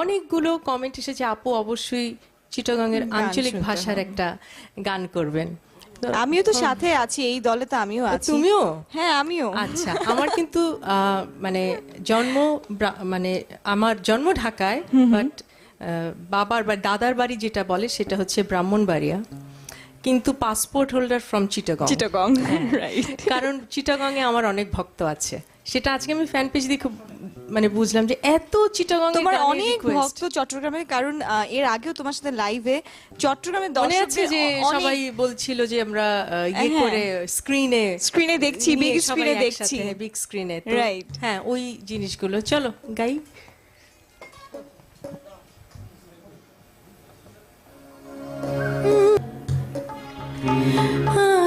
অনেকগুলো কমেন্ট এসেছে আপু অবশ্যই চিটাগাংয়ের আঞ্চলিক ভাষার একটা গান করবেন। আমিও তো সাথে আছি এই দলে তো আমিও আছি। তুমিও? হ্যাঁ আমিও। আচ্ছা আমার কিন্তু মানে জন্ম মানে আমার জন্ম ঢাকায় বাট বাবার বা দাদার বাড়ি যেটা বলে সেটা হচ্ছে ব্রাহ্মণবাড়িয়া। কিন্তু passport holder from Chittagong Chittagong কারণ চিটাগং এ আমার অনেক ভক্ত আছে। সেটা আজকে আমি ফ্যান পেজ দিয়ে খুব মানে বুঝলাম যে এত চিটাগং তোমার অনেক ভক্ত চট্টগ্রামে কারণ এর আগেও তোমার সাথে লাইভে চট্টগ্রামের মনে আছে যে সবাই বলছিল যে আমরা ইয়ে হ্যাঁ। করে স্ক্রিনে স্ক্রিনে দেখছি বিগ স্ক্রিনে দেখছি বিগ স্ক্রিনে Right. হ্যাঁ ওই জিনিসগুলো চলো গাই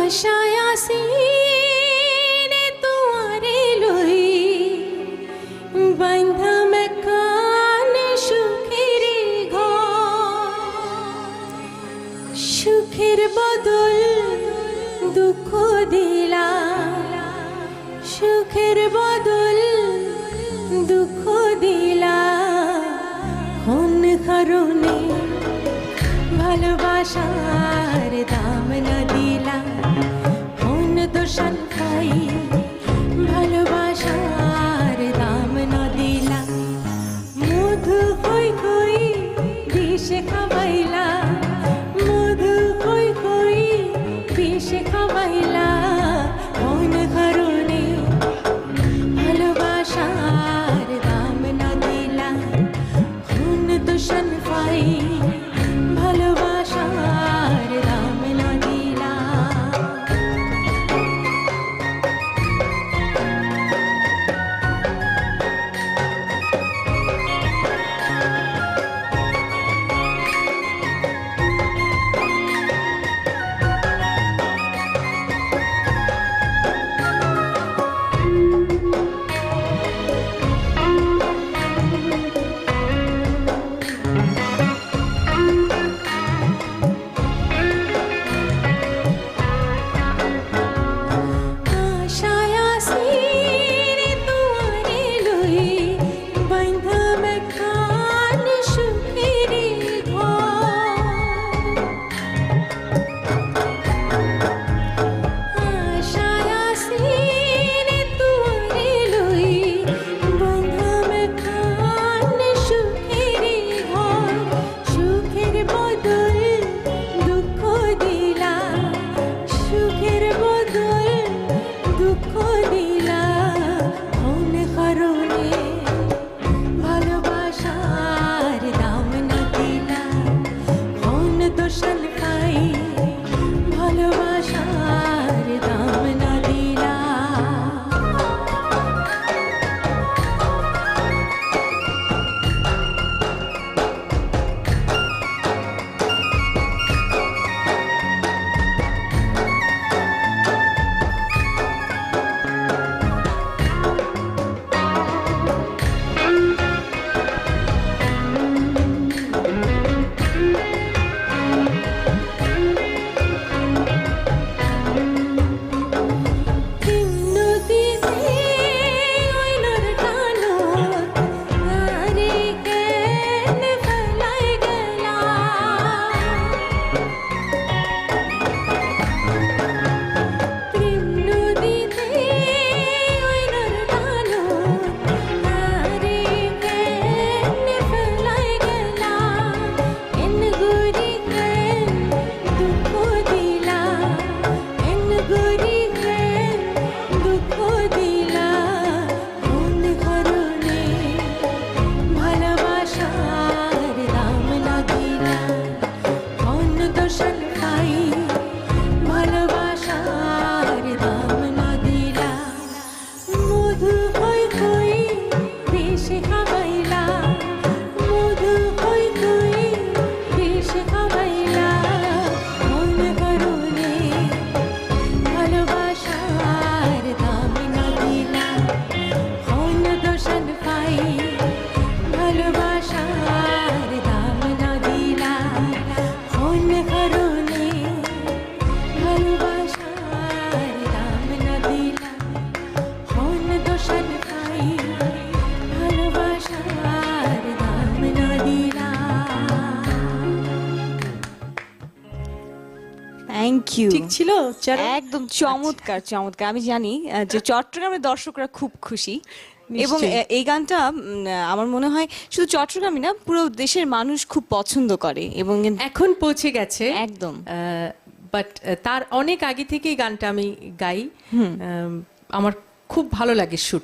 আশায় আসিনে সুখের বদল দুঃখ দিলা সুখের বদল দুঃখ দিলা কোন কারণে ভালোবাসার দাম না দিলা কোন দোষণ পাই ভালোবাসার দাম না দিলা মধু কই কই বিষে খাবাইলা she comes. ইউ ঠিক ছিল একদম চমৎকার চমৎকার। আমি জানি যে চট্টগ্রামের দর্শকরা খুব খুশি। এবং এই গানটা আমার মনে হয় শুধু চট্টগ্রামই না পুরো দেশের মানুষ খুব পছন্দ করে। এবং এখন পৌঁছে গেছে। একদম। বাট তার অনেক আগে থেকেই গানটা আমি গাই। আম, আমার খুব ভালো লাগে শুট